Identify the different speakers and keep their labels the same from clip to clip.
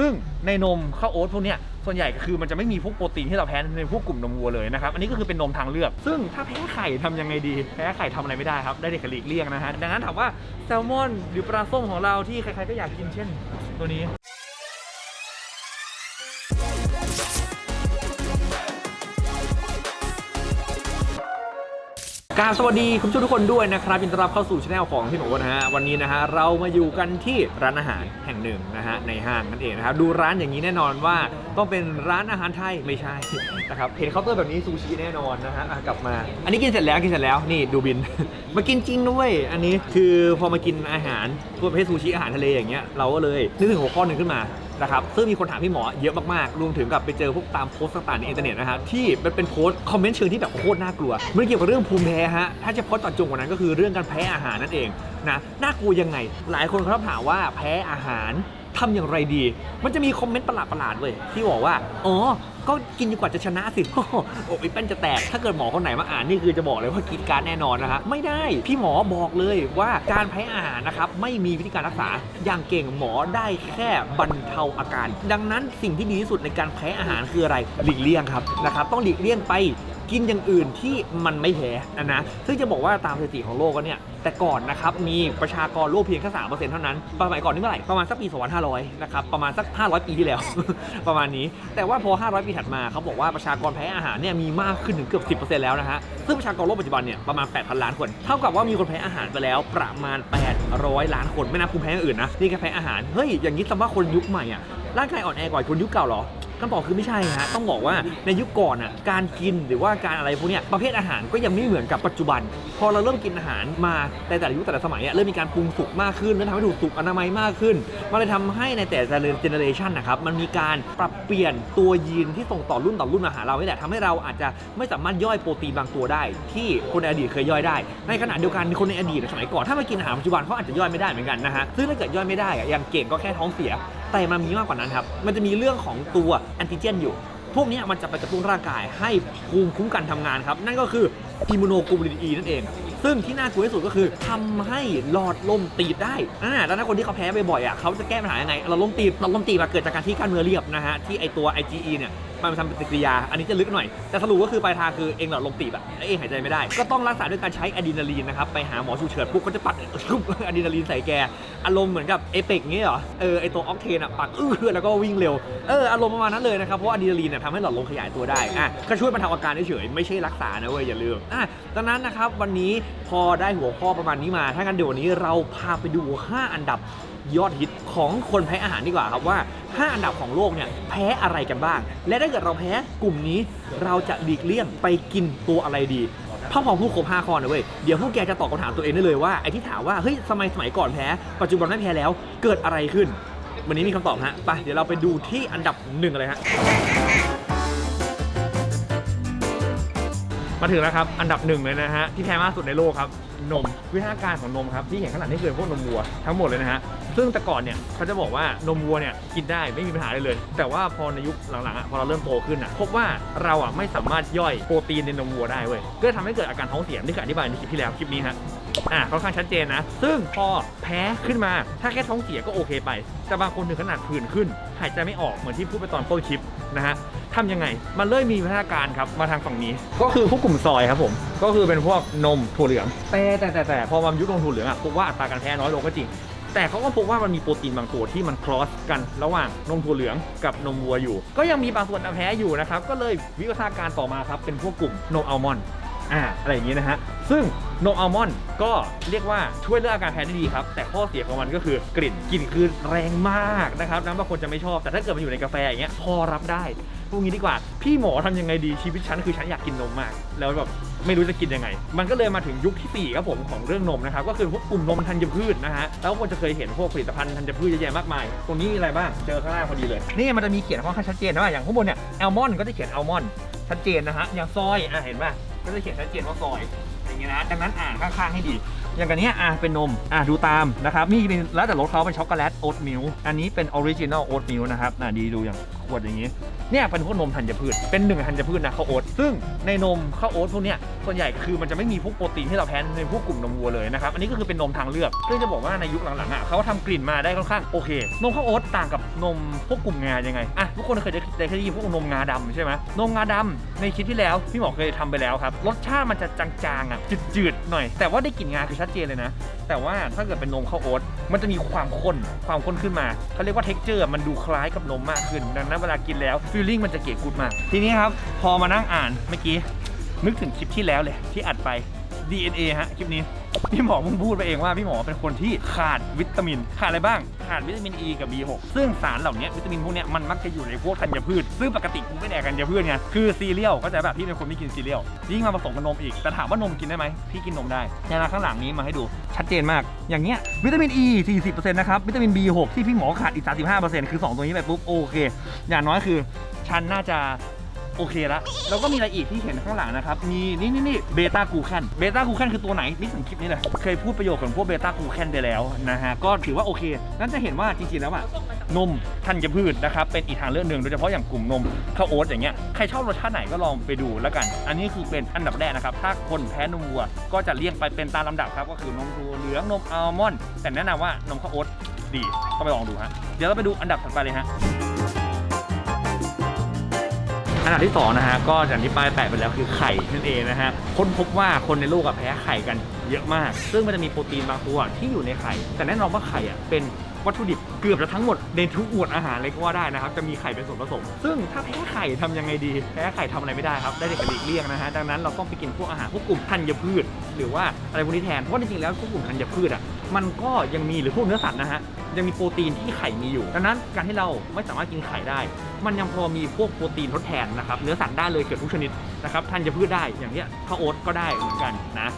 Speaker 1: ซึ่งในนมข้าวโอ๊ตพวกเนี้ยส่วนใหญ่ก็คือมันจะไม่มีพวกโปรตีนที่เราแพ้ในพวกกลุ่มนมวัวเลยนะครับอันนี้ก็คือเป็นนมทางเลือก ซึ่งถ้าแพ้ไข่ทำยังไงดี แพ้ไข่ทำอะไรไม่ได้ครับ ได้เด็กหลีกเลี่ยงนะฮะดังนั้นถามว่าแซลมอนหรือปลาส้มของเราที่ใครๆก็อยากกินเช่น ตัวนี้ กราบสวัสดีคุณผู้ชมทุกคนด้วยนะครับยินดีต้อนรับเข้าสู่ช anel ของพี่หนูนะฮะวันนี้นะฮะเรามาอยู่กันที่ร้านอาหารแห่งหนึ่งนะฮะในห้างนั่นเองนะครับดูร้านอย่างนี้แน่นอนว่าต้องเป็นร้านอาหารไทยไม่ใช่นะครับเห็นเคาน์เตอร์แบบนี้ซูชิแน่นอนนะฮะอะกลับมา อันนี้กินเสร็จแล้วกินเสร็จแล้วนี่ดูบิน มากินจริงด้วยอันนี้คือพอมากินอาหารพวกประเภทซูชิอาหารทะเลอย่างเงี้ยเราก็เลยนึกถึงหัวข้อหนึ่งขึ้นมา นะครับซึ่งมีคนถามพี่หมอเยอะมากๆรวมถึงกับไปเจอพวกตามโพสต์ต่างๆในอินเทอร์เน็ตนะฮะที่มันเป็นโพสต์คอมเมนต์เชิงที่แบบโคตรน่ากลัวมันเกี่ยวกับเรื่องภูมิแพ้ฮะถ้าจะพอดตัดจงกว่านั้นก็คือเรื่องการแพ้อาหารนั่นเองนะน่ากลัวยังไง หลายคนเขาถามว่าแพ้อาหาร ทำอย่างไรดี มันจะมีคอมเมนต์ประหลาดๆเว้ยที่บอกว่า อ๋อ ก็กินจนกว่าจะชนะสิ โอ้โหอกไอ้แป้นจะแตก ถ้าเกิดหมอคนไหนมาอ่านนี่คือจะบอกเลยว่ากินการแน่นอนนะฮะ ไม่ได้ พี่หมอบอกเลยว่าการแพ้อาหารนะครับ ไม่มีวิธีการรักษา อย่างเก่งหมอได้แค่บรรเทาอาการ ดังนั้นสิ่งที่ดีที่สุดในการแพ้อาหารคืออะไร หลีกเลี่ยงครับนะครับ ต้องหลีกเลี่ยงไปกินอย่างอื่นที่มันไม่แพ้นะนะ ซึ่งจะบอกว่าตามสถิติของโลกก็เนี่ย แต่ก่อนนะครับมีประชากรโลกเพียงแค่สามเปอร์เซ็นต์เท่านั้นสมัยก่อนนี่เมื่อไหร่ประมาณสักปี2500นะครับประมาณสัก500ปีที่แล้ว ประมาณนี้ แต่ว่าพอ500ปีถัดมาเขาบอกว่าประชากรแพ้อาหารเนี่ยมีมากขึ้นถึงเกือบ10%แล้วนะฮะซึ่งประชากรโลกปัจจุบันเนี่ยประมาณ8,000ล้านคน เท่ากับว่ามีคนแพ้อาหารไปแล้วประมาณ800ล้านคนไม่นับภูมิแพ้อื่นนะนี่แค่แพ้อาหารเฮ้ยอย่างนี้แสดงว่าคนยุคใหม่อะร่างกายอ่อนแอกว่าคนยุคเก่าเหรอ คำตอบคือไม่ใช่ฮะต้องบอกว่าในยุคก่อนอะการกินหรือว่าการอะไรพวกเนี้ยประเภทอาหารก็ยังไม่เหมือนกับปัจจุบัน พอเราเริ่มกินอาหารมาในแต่ละยุคแต่ละสมัยอะเริ่มมีการปรุงสุกมากขึ้นเริ่มทำให้ถูกสุกอนามัยมากขึ้นมันเลยทำให้ในแต่ละเจเนอเรชันนะครับมันมีการปรับเปลี่ยนตัวยีนที่ส่งต่อรุ่นต่อรุ่นมาหาเรานี่แหละทำให้เราอาจจะไม่สามารถย่อยโปรตีนบางตัวได้ ที่คนในอดีตเคยย่อยได้ ในขณะเดียวกันคนในอดีตสมัยก่อนถ้ามากินอาหารปัจจุบันเขาอาจจะย่อยไม่ได้เหมือนกันนะฮะซึ่งถ้าเกิดย่อยไม่ได้อะอย่างเก่งก็แค่ท้องเสีย แต่มันมีมากกว่านั้นครับ มันจะมีเรื่องของตัวแอนติเจนอยู่ พวกนี้มันจะไปกระตุ้นร่างกายให้ภูมิคุ้มกันทำงานครับ นั่นก็คืออิมมูโนกลูบูลินอีนั่นเอง ซึ่งที่น่ากลัวที่สุดก็คือทำให้หลอดลมตีบได้อ่าแล้วถ้าคนที่เขาแพ้บ่อยๆอะเขาจะแก้ปัญหายังไงหลอดลมตีบหลอดลมตีบอะเกิดจากการที่กล้ามเนื้อเรียบนะฮะที่ไอตัว IgE เนี่ย มันทำปฏิกิริยา อันนี้จะลึกหน่อย แต่สรุปก็คือปลายทางคือเองหลอดลมตีบอะแล้วเองหายใจไม่ได้ ก็ต้องรักษาด้วยการใช้อะดรีนาลีนนะครับ ไปหาหมอฉุกเฉินปุ๊บก็จะปัดอะดรีนาลีนใส่แก อารมณ์เหมือนกับเอเปกเงี้เหรอ เออ ไอตัวออกเทนอะปักอื้อแล้วก็วิ่งเร็ว เออ อารมณ์ประมาณนั้นเลยนะครับ เพราะอะดรีนาลีนเนี่ยทำให้หลอดลมขยายตัวได้ อะ ก็ช่วยบรรเทาอาการเฉยๆไม่ใช่รักษานะเว้ยอย่าลืม อะดังนั้นนะครับวันนี้พอได้หัวข้อประมาณนี้มา ถ้างั้นเดี๋ยววันนี้เราพาไปดู 5 อันดับ ยอดฮิตของคนแพ้อาหารดีกว่าครับว่า 5 อันดับของโลกเนี่ยแพ้อะไรกันบ้าง และถ้าเกิดเราแพ้กลุ่มนี้เราจะหลีกเลี่ยงไปกินตัวอะไรดีพ่อพอพูดครบ5ข้อนะเว้ย เดี๋ยวพวกแกจะตอบคำถามตัวเองได้เลยว่าไอ้ที่ถามว่าเฮ้ยสมัยสมัยก่อนแพ้ ปัจจุบันไม่แพ้แล้วเกิดอะไรขึ้น วันนี้มีคำตอบฮะไปเดี๋ยวเราไปดูที่อันดับหนึ่งเลยฮะมาถึงแล้วครับ อันดับหนึ่งเลยนะฮะ ที่แพ้มากสุดในโลกครับ นมวิธีการของนมครับ ที่เห็นข้างหลังนี่คือพวกนมวัวทั้งหมดเลยนะฮะ ซึ่งแต่ก่อนเนี่ยเขาจะบอกว่านมวัวเนี่ยกินได้ไม่มีปัญหาเลยเลย แต่ว่าพอในยุคหลังๆอะพอเราเริ่มโตขึ้นอะพบว่าเราอะไม่สามารถย่อยโปรตีนในนมวัวได้เว้ยก็ทำให้เกิดอาการท้องเสียนี่คืออธิบายในคลิปที่แล้วคลิปนี้ฮะอ่าค่อนข้างชัดเจนนะ ซึ่งพอแพ้ขึ้นมาถ้าแค่ท้องเสียก็โอเคไป แต่บางคนถึงขนาดผื่นขึ้น หายใจไม่ออกเหมือนที่พูดไปตอนต้นคลิปนะฮะทำยังไง มันเริ่มมีพัฒนาการครับมาทางฝั่งนี้ ก็คือพวกกลุ่มซอยครับผม ก็คือเป็นพวกนมถั่วเหลืองแต่แต่แต่แต่พอมายุคนมถั่วเหลืองอะพบว่าอัตราการแพ้น้อยลงก็จริง แต่เขาก็พบว่ามันมีโปรตีนบางตัวที่มันครอสกันระหว่างนมถั่วเหลืองกับนมวัวอยู่ ก็ยังมีบางส่วนแพ้อยู่นะครับ ก็เลยวิวัฒนาการต่อมาครับ เป็นพวกกลุ่มนมอัลมอนด์อ่าอะไรอย่างนี้นะฮะ ซึ่งนมอัลมอนด์ก็เรียกว่าช่วยเรื่องอาการแพ้ได้ดีครับ แต่ข้อเสียของมันก็คือกลิ่นกลิ่นคือแรงมากนะครับน้ำบางคนจะไม่ชอบ แต่ถ้าเกิดมันอยู่ในกาแฟอย่างเงี้ยพอรับได้พวกนี้ดีกว่า พี่หมอทำยังไงดีชีวิตฉันคือฉันอยากกินนมมาก แล้วแบบ ไม่รู้จะกินยังไง มันก็เลยมาถึงยุคที่4ครับผมของเรื่องนมนะครับก็คือพวกกลุ่มนมธัญพืชนะฮะแล้วคนจะเคยเห็นพวกผลิตภัณฑ์ธัญพืชเยอะแยะมากมายตรงนี้มีอะไรบ้างเจอข้างล่างพอดีเลยนี่มันจะมีเขียนค่อนข้างชัดเจนนะว่าอย่างข้างบนเนี่ยแอลมอนก็จะเขียนแอลมอนชัดเจนนะฮะอย่างซอยอะเห็นป่ะก็จะเขียนชัดเจนว่าซอยอย่างเงี้ยนะดังนั้นอ่านข้างๆให้ดี อย่างกันเนี้ยอะเป็นนมอะดูตามนะครับนี่เป็นแล้วแต่รสเขาเป็นช็อกโกแลตโอ๊ตมิลค์อันนี้เป็นออริจินอลโอ๊ตมิลค์นะครับอะดีดูอย่างขวดอย่างงี้เนี่ยเป็นพวกนมธัญพืช เป็นหนึ่งในธัญพืชนะข้าวโอ๊ตซึ่งในนมข้าวโอ๊ตพวกเนี้ยส่วนใหญ่คือมันจะไม่มีพวกโปรตีนที่เราแพ้ในพวกกลุ่มนมวัวเลยนะครับอันนี้ก็คือเป็นนมทางเลือกซึ่งจะบอกว่าในยุคหลังๆอะเขาทำกลิ่นมาได้ค่อนข้างโอเคนมข้าวโอ๊ตต่างกับ นมพวกกลุ่มงายังไงอะทุกคนเคยได้ได้เคยได้ยินพวกนมงาดำใช่ไหมนมงาดำในคลิปที่แล้วพี่หมอเคยทำไปแล้วครับ รสชาติมันจะจางๆอะจืดๆหน่อย แต่ว่าได้กลิ่นงาคือชัดเจนเลยนะ แต่ว่าถ้าเกิดเป็นนมข้าวโอ๊ตมันจะมีความข้นความข้นขึ้นมาเขาเรียกว่า t e x t อร์มันดูคล้ายกับนมมากขึ้น ดังนั้นเวลากินแล้วฟีลลิ่งมันจะเก๋กูดมาก ทีนี้ครับ พอมานั่งอ่านเมื่อกี้ นึกถึงคลิปที่แล้วเลยที่อัดไป DNA ฮะคลิปนี้ พี่หมอเพิ่งพูดไปเองว่าพี่หมอเป็นคนที่ขาดวิตามิน ขาดอะไรบ้าง ขาดวิตามิน E กับ B6 ซึ่งสารเหล่านี้วิตามินพวกเนี้ยมันมักจะอยู่ในพวกธัญพืช ซึ่งปกติกูไม่แดกธัญพืชไง คือซีเรียลก็จะแบบพี่เป็นคนไม่กินซีเรียล ยิ่งมาผสมกับนมอีก แต่ถามว่านมกินได้ไหม พี่กินนมได้ในราข้างหลังนี้มาให้ดู ชัดเจนมาก อย่างเงี้ย วิตามิน E 40%นะครับ วิตามิน B6 ที่พี่หมอขาดอีก 35%คือ 2 ตัวนี้ไปปุ๊บโอเค อย่างน้อยคือฉันน่าจะ โอเคละแล้วก็มีอะไรอีกที่เห็นข้างหลังนะครับ มีนี่นี่นี่เบต้ากูแคนเบต้ากูแคนคือตัวไหนนี่สังคลิปนี้เลยเคยพูดประโยชน์ของพวกเบต้ากูแคนไปแล้วนะฮะก็ถือว่าโอเค นั่นจะเห็นว่าจริงๆแล้วอะนมธัญพืชนะครับเป็นอีกทางเลือกหนึ่งโดยเฉพาะอย่างกลุ่มนมข้าวโอ๊ตอย่างเงี้ยใครชอบรสชาติไหนก็ลองไปดูแล้วกัน อันนี้คือเป็นอันดับแรกนะครับถ้าคนแพ้นมวัว ก็จะเลี่ยงไปเป็นตามลำดับครับก็คือนมถั่วเหลืองนมอัลมอนด์แต่แนะนำว่านมข้าวโอ๊ตดีก็ไปลองดูฮะเดี๋ยวเราไปดูอันดับถัดไปเลยฮะ นดับที่2นะฮะก็อย่างที่ป้ายแปะไปแล้วคือไข่นั่นเองนะฮะค้นพบว่าคนในโลกอะแพ้ไข่กันเยอะมาก ซึ่งมันจะมีโปรตีนบางตัวที่อยู่ในไข่ แต่แน่นอนว่าไข่อะเป็นวัตถุดิบเกือบจะทั้งหมดในทุกหมวดอาหารเลยก็ว่าได้นะครับ จะมีไข่เป็นส่วนผสม ซึ่งถ้าแพ้ไข่ทำยังไงดี แพ้ไข่ทำอะไรไม่ได้ครับ ได้แต่กระดิกเลี่ยงนะฮะ ดังนั้นเราต้องไปกินพวกอาหารพวกกลุ่มธัญพืช หรือว่าอะไรพวกนี้แทน เพราะว่าจริงๆแล้วพวกกลุ่มธัญพืชอะมันก็ยังมีหรือพวกเนื้อสัตว์นะฮะ ยังมีโปรตีนที่ไข่มีอยู่ ดังนั้นการที่เราไม่สามารถกินไข่ได้ มันยังพอมีพวกโปรตีนทดแทนนะครับเนื้อสัตว์ได้เลยเกือบทุกชนิดนะครับทานจะพืชได้อย่างเนี้ยข้าวโอ๊ตก็ได้เหมือนกันนะ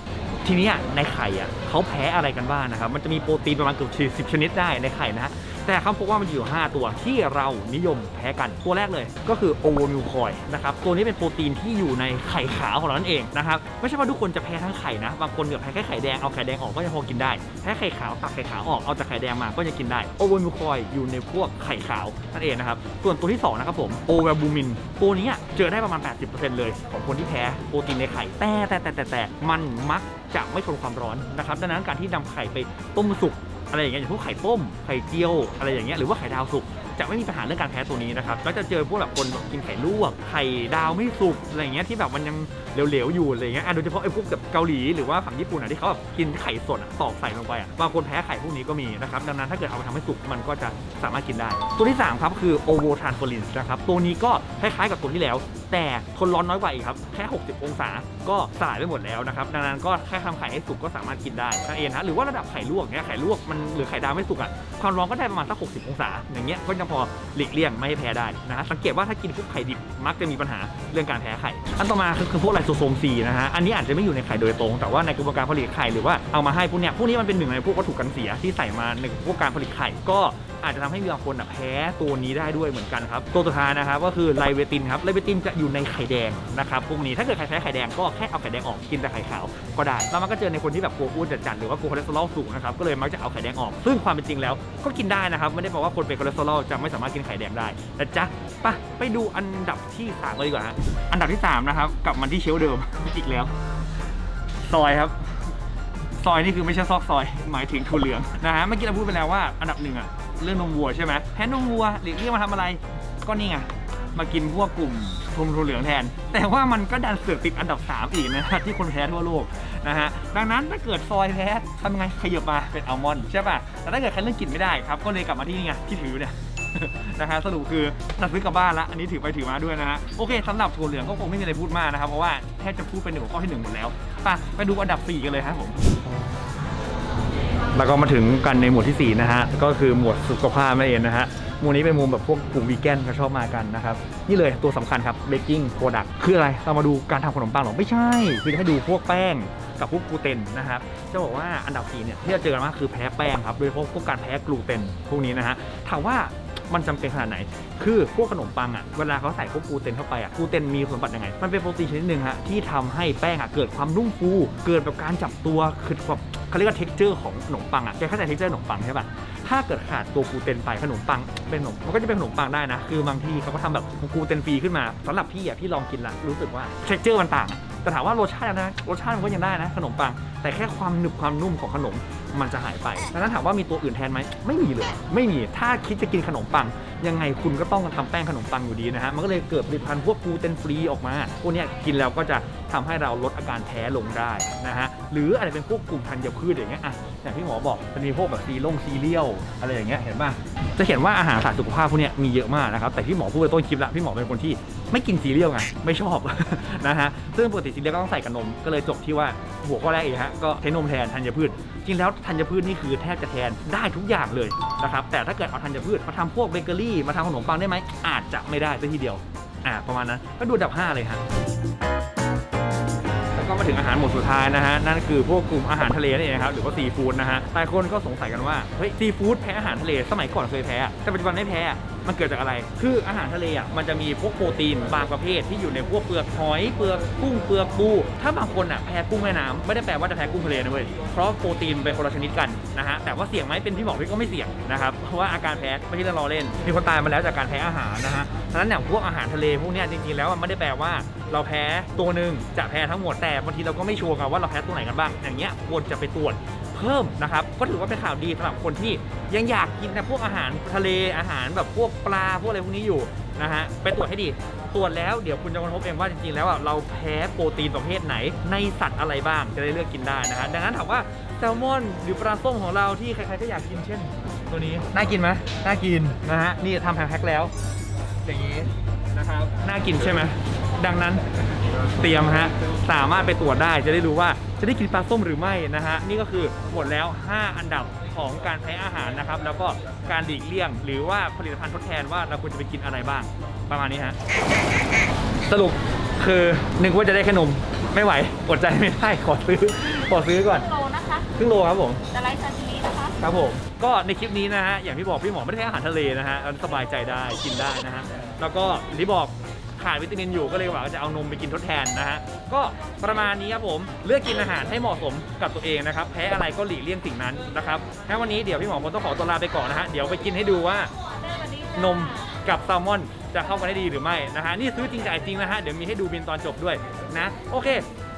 Speaker 1: ทีนี้ในไข่อะเขาแพ้อะไรกันบ้างนะครับมันจะมีโปรตีนประมาณเกือบสิบชนิดได้ในไข่นะฮะ แต่เขาพบว่ามันอยู่ 5 ตัวที่เรานิยมแพ้กันตัวแรกเลยก็คือโอโวมิวคอยนะครับตัวนี้เป็นโปรตีนที่อยู่ในไข่ขาวของเรานั่นเองนะครับไม่ใช่ว่าทุกคนจะแพ้ทั้งไข่นะ บางคนเนี่ยแพ้แค่ไข่แดงเอาไข่แดงออกก็ยังพอกินได้แพ้ไข่ขาวตัดไข่ขาวออกเอาแต่ไข่แดงมาก็ยังกินได้โอโวมิวคอยอยู่ในพวกไข่ขาวนั่นเองนะครับส่วนตัวที่สองนะครับผมโอเวลบูมินตัวนี้เจอได้ประมาณ 80%เลยของคนที่แพ้โปรตีนในไข่แต่แต่แต่แต่แต่มันมักจะไม่ทนความร้อนนะครับดังนั้นการที่นำไข่ไปต้มสุก อะไรอย่างเงี้ยอย่างพวกไข่ต้มไข่เจียวอะไรอย่างเงี้ยหรือว่าไข่ดาวสุก จะไม่มีปัญหาเรื่องการแพ้ตัวนี้นะครับก็จะเจอพวกแบบคนกินไข่ลวกไข่ดาวไม่สุกอะไรเงี้ยที่แบบมันยังเหลวๆอยู่อะไรเงี้ยอะโดยเฉพาะไอ้พวกแบบเกาหลีหรือว่าฝั่งญี่ปุ่นอะที่เขาแบบกินไข่สดอะตอกใส่ลงไปอะบางคนแพ้ไข่พวกนี้ก็มีนะครับดังนั้นถ้าเกิดเอาไปทำให้สุกมันก็จะสามารถกินได้ ตัวที่สามครับคือโอโวทานโฟลินนะครับตัวนี้ก็คล้ายๆกับตัวที่แล้ว แต่ทนร้อนน้อยกว่าอีกครับแค่ 60 องศาก็สลายไปหมดแล้วนะครับดังนั้นก็แค่ทำไข่ให้สุกก็สามารถกินได้นั่นเองนะหรือว่าระดับไข่ลวกเนี้ยไข่ลวกมันหรือไข่ดาวไม่สุกอะความร้อนก็ได้ประมาณสัก 60 องศาอย่างเงี้ยก็ยังพอหลีกเลี่ยงไม่ให้แพ้ได้นะฮะสังเกตว่าถ้ากินพวกไข่ดิบมักจะมีปัญหาเรื่องการแพ้ไข่ อันต่อมาคือคอพวกไลโซโซมซีนะฮะอันนี้อาจจะไม่อยู่ในไข่โดยตรง แต่ว่าในกระบวนการผลิตไข่หรือว่าเอามาให้พวกเนี้ยพวกนี้มันเป็นหนึ่งในพวกวัตถุกันเสียที่ใส่มาในพวกการผลิตไข่ก็ อาจจะทำให้มีบางคนแพ้ตัวนี้ได้ด้วยเหมือนกันครับตัวสุดท้ายนะครับก็คือไลเวตินครับไลเวตินจะอยู่ในไข่แดงนะครับพวกนี้ถ้าเกิดใครแพ้ไข่แดงก็แค่เอาไข่แดงออกกินแต่ไข่ขาวก็ได้แล้วมันก็เจอในคนที่แบบกลัวอ้วนจัดๆหรือว่ากลัวคอเลสเตอรอลสูงนะครับก็เลยมักจะเอาไข่แดงออก ซึ่งความเป็นจริงแล้วก็กินได้นะครับไม่ได้บอกว่าคนเป็นคอเลสเตอรอลจะไม่สามารถกินไข่แดงได้นะจ๊ะไปไปดูอันดับที่สามเลยดีกว่าฮะอันดับที่สามนะครับกลับมาที่เชลเดิมอีกแล้ว ซอยครับซอยนี่คือไม่ใช่ซอกซอย หมายถึงถั่วเหลืองนะฮะเมื่อกี้เราพูดไปแล้วว่าอันดับหนึ่งอะ เรื่องนมวัวใช่ไหมแพ้นมวัวหลีกเลี่ยงมาทำอะไร ก็นี่ไงมากินพวกกลุ่มนมถั่วเหลืองแทน แต่ว่ามันก็ดันเสือกติดอันดับ 3 อีกนะฮะที่คนแพ้ทั่วโลกนะฮะดังนั้นถ้าเกิดซอยแพ้ทำไงขยับมาเป็นอัลมอนด์ใช่ป่ะแต่ถ้าเกิดใครเรื่องกลิ่นไม่ได้ครับ ก็เลยกลับมาที่นี่ไงที่ถือเนี่ยนะฮะสรุปคือซื้อกลับบ้านละอันนี้ถือไปถือมาด้วยนะฮะโอเคสำหรับถั่วเหลืองก็คงไม่มีอะไรพูดมากนะครับเพราะว่าแทบจะพูดเป็นหนึ่งหัวข้อที่หนึ่งหมดแล้วไปไปดูอันดับสี่กันเลยครับผม แล้วก็มาถึงกันในหมวดที่ 4 นะฮะ ก็คือหมวดสุขภาพนั่นเองนะฮะ หมวดนี้เป็นมุมแบบพวกกลุ่มวีแกนเขาชอบมากันนะครับ นี่เลยตัวสำคัญครับเบกกิ้งโปรดักต์คืออะไร เรามาดูการทำขนมปังหรอ ไม่ใช่ คือจะให้ดูพวกแป้งกับพวกกลูเตนนะครับ จะบอกว่าอันดับ4เนี่ยที่เราเจอกันมากคือแพ้แป้งครับ โดยเฉพาะพวกการแพ้กลูเตนพวกนี้นะฮะ ถามว่ามันจำเป็นขนาดไหน คือพวกขนมปังอะ เวลาเขาใส่พวกกลูเตนเข้าไปอะ กลูเตนมีคุณสมบัติยังไง มันเป็นโปรตีนชนิดหนึ่งฮะที่ทำให้แป้งอะเกิดความนุ่มฟู เกิดแบบการจับตัวคือแบบ เขาเรียกว่า texture ของขนมปังอะแกเข้าใจ texture ขนมปังใช่ป่ะถ้าเกิดขาดตัวกลูเตนไปขนมปังเป็นขนมมันก็จะเป็นขนมปังได้นะ คือบางที่เขาก็ทำแบบกลูเตนฟรีขึ้นมาสำหรับพี่อะพี่ลองกินละรู้สึกว่า texture มันต่างแต่ถามว่ารสชาตินะรสชาติมันก็ยังได้นะ ขนมปัง แต่แค่ความหนึบความนุ่มของขนมมันจะหายไปดังนั้นถามว่ามีตัวอื่นแทนไหมไม่มีเลย ไม่มีถ้าคิดจะกินขนมปัง ยังไงคุณก็ต้องทำแป้งขนมปังอยู่ดีนะฮะ มันก็เลยเกิดผลิตภัณฑ์พวกกลูเตนฟรีออกมาพวกนี้กินแล้วก็จะทำให้เราลดอาการแพ้ลงได้นะฮะ หรืออาจจะเป็นพวกกลุ่มธัญพืชอย่างเงี้ยอะอย่างที่หมอบอกมันมีพวกแบบซีร่งซีเรียลอะไรอย่างเงี้ยเห็นป่ะจะเห็นว่าอาหารสายสุขภาพพวกนี้มีเยอะมากนะครับแต่พี่หมอพูดในต้นคลิปละพี่หมอเป็นคนที่ไม่กินซีเรียลไงไม่ชอบนะฮะซึ่งปกติซีเรียลก็ต้องใส่กับนมก็เลยจบที่ว่าหัวข้อแรกเองฮะก็ใช้นมแทนธัญพืช จริงแล้วธัญพืชนี่คือแทบจะแทนได้ทุกอย่างเลยนะครับแต่ถ้าเกิดเอาธัญพืชมาทำพวกเบเกอรี่มาทำขนมปังได้ไหมอาจจะไม่ได้ซะทีเดียวอ่าประมาณนั้นก็ดูอันดับ 5 เลยฮะ ก็มาถึงอาหารหมวดสุดท้ายนะฮะ นั่นคือพวกกลุ่มอาหารทะเลนั่นเองครับ หรือว่าซีฟู้ดนะฮะหลายคนก็สงสัยกันว่า เฮ้ย ซีฟู้ดแพ้อาหารทะเล สมัยก่อนเคยแพ้ แต่ปัจจุบันไม่แพ้ มันเกิดจากอะไร คืออาหารทะเลอะ มันจะมีพวกโปรตีนบางประเภทที่อยู่ในพวกเปลือกหอย เปลือกกุ้ง เปลือกปู ถ้าบางคนอะแพ้กุ้งแม่น้ำไม่ได้แปลว่าจะแพ้กุ้งทะเลนะเว้ย เพราะโปรตีนเป็นคนละชนิดกันนะฮะ แต่ว่าเสี่ยงไหมเป็นพี่บอกพี่ก็ไม่เสี่ยงนะครับเพราะว่าอาการแพ้ไม่ใช่เรื่องล้อเล่น มีคนตายมาแล้วจากการแพ้อาหารนะฮะฉะนั้นอย่างพวกอาหารทะเลพวกเนี้ยจริงๆแล้วอะไม่ได้แปลว่า เราแพ้ตัวหนึ่งจะแพ้ทั้งหมดแต่บางทีเราก็ไม่ชัวร์กันว่าเราแพ้ตัวไหนกันบ้าง อย่างเงี้ยควรจะไปตรวจเพิ่มนะครับก็ถือว่าเป็นข่าวดีสำหรับคนที่ยังอยากกินนะพวกอาหารทะเลอาหารแบบพวกปลาพวกอะไรพวกนี้อยู่นะฮะไปตรวจให้ดีตรวจแล้วเดี๋ยวคุณจะค้นพบเองว่าจริงๆแล้วอะเราแพ้โปรตีนประเภทไหนในสัตว์อะไรบ้างจะได้เลือกกินได้นะฮะดังนั้นถามว่าแซลมอนหรือปลาส้มของเราที่ใครๆก็อยากกินเช่น ตัวนี้น่ากินไหมน่ากินนะฮะนี่ทำแพ็คแล้ว อย่างนี้นะครับน่ากินใช่ไหม ดังนั้นเตรียมฮะสามารถไปตรวจได้จะได้รู้ว่าจะได้กินปลาส้มหรือไม่นะฮะนี่ก็คือหมดแล้ว 5 อันดับของการแพ้อาหารนะครับ แล้วก็การหลีกเลี่ยง หรือว่าผลิตภัณฑ์ทดแทนว่าเราควรจะไปกินอะไรบ้าง ประมาณนี้ฮะสรุปคือนึกว่าจะได้ขนมไม่ไหวอดใจไม่ได้ขอซื้อขอซื้อก่อน
Speaker 2: โลนะคะ
Speaker 1: ครึ่งโลครับผม
Speaker 2: แต่ไรซาชิมินะคะ
Speaker 1: ครับผมก็ในคลิปนี้นะฮะอย่างที่บอกพี่หมอไม่ได้ให้อาหารทะเลนะฮะสบายใจได้กินได้นะฮะแล้วก็อย่างที่บอก ขาดวิตามินอยู่ก็เลยว่าจะเอานมไปกินทดแทนนะฮะก็ประมาณนี้ครับผมเลือกกินอาหารให้เหมาะสมกับตัวเองนะครับแพ้อะไรก็หลีกเลี่ยงสิ่งนั้นนะครับงั้นวันนี้เดี๋ยวพี่หมอคงต้องขอตัวลาไปก่อนนะฮะเดี๋ยวไปกินให้ดูว่านมกับแซลมอนจะเข้ากันได้ดีหรือไม่นะฮะนี่ซื้อจริงจ่ายจริงนะฮะเดี๋ยวมีให้ดูบินตอนจบด้วยนะโอเค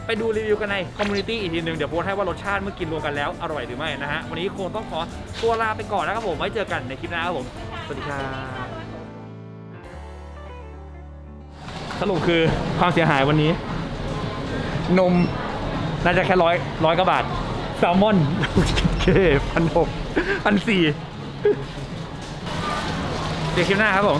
Speaker 1: ไปดูรีวิวกันในคอมมูนิตี้อีกทีหนึ่งเดี๋ยวโพสต์ให้ว่ารสชาติเมื่อกินรวมกันแล้วอร่อยหรือไม่นะฮะวันนี้คงต้องขอตัวลาไปก่อนนะครับผมไว้เจอกันในคลิปหน้าครับผมสวัสดีครับ สรุปคือความเสียหายวันนี้ นมน่าจะแค่ร้อยร้อยกว่าบาทแซลมอนเคพันหกพันสี่เดี๋ยวคลิปหน้าครับผม